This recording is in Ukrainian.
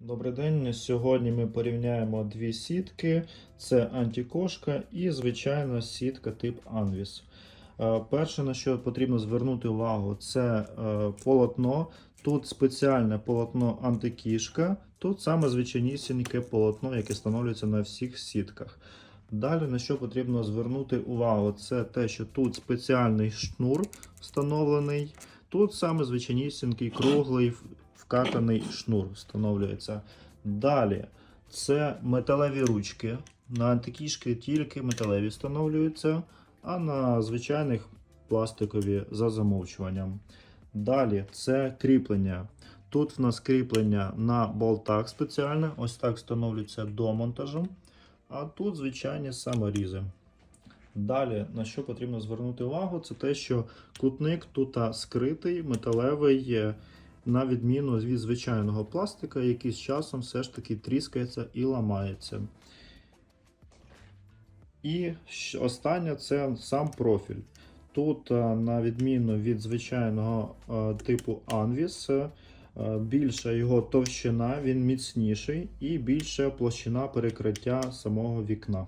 Добрий день. Сьогодні ми порівняємо дві сітки: це антикошка і звичайна сітка тип Anvis. Е, Перше, на що потрібно звернути увагу, це е, полотно. Тут спеціальне полотно антикішка, тут саме звичайнісіньке полотно, яке встановлюється на всіх сітках. Далі на що потрібно звернути увагу, це те, що тут спеціальний шнур встановлений. Тут саме звичайнісінький круглий вкатаний шнур встановлюється. Далі це металеві ручки. На антикішки тільки металеві встановлюються, а на звичайних пластикові за замовчуванням. Далі це кріплення. Тут в нас кріплення на болтах спеціальне, ось так встановлюється до монтажу. А тут звичайні саморізи. Далі, на що потрібно звернути увагу, це те, що кутник тут скритий, металевий, е, на відміну від звичайного пластика, який з часом все ж таки тріскається і ламається. І останнє це сам профіль. Тут, на відміну від звичайного типу Anvis, е, е, більша його товщина, він міцніший і більша площина перекриття самого вікна.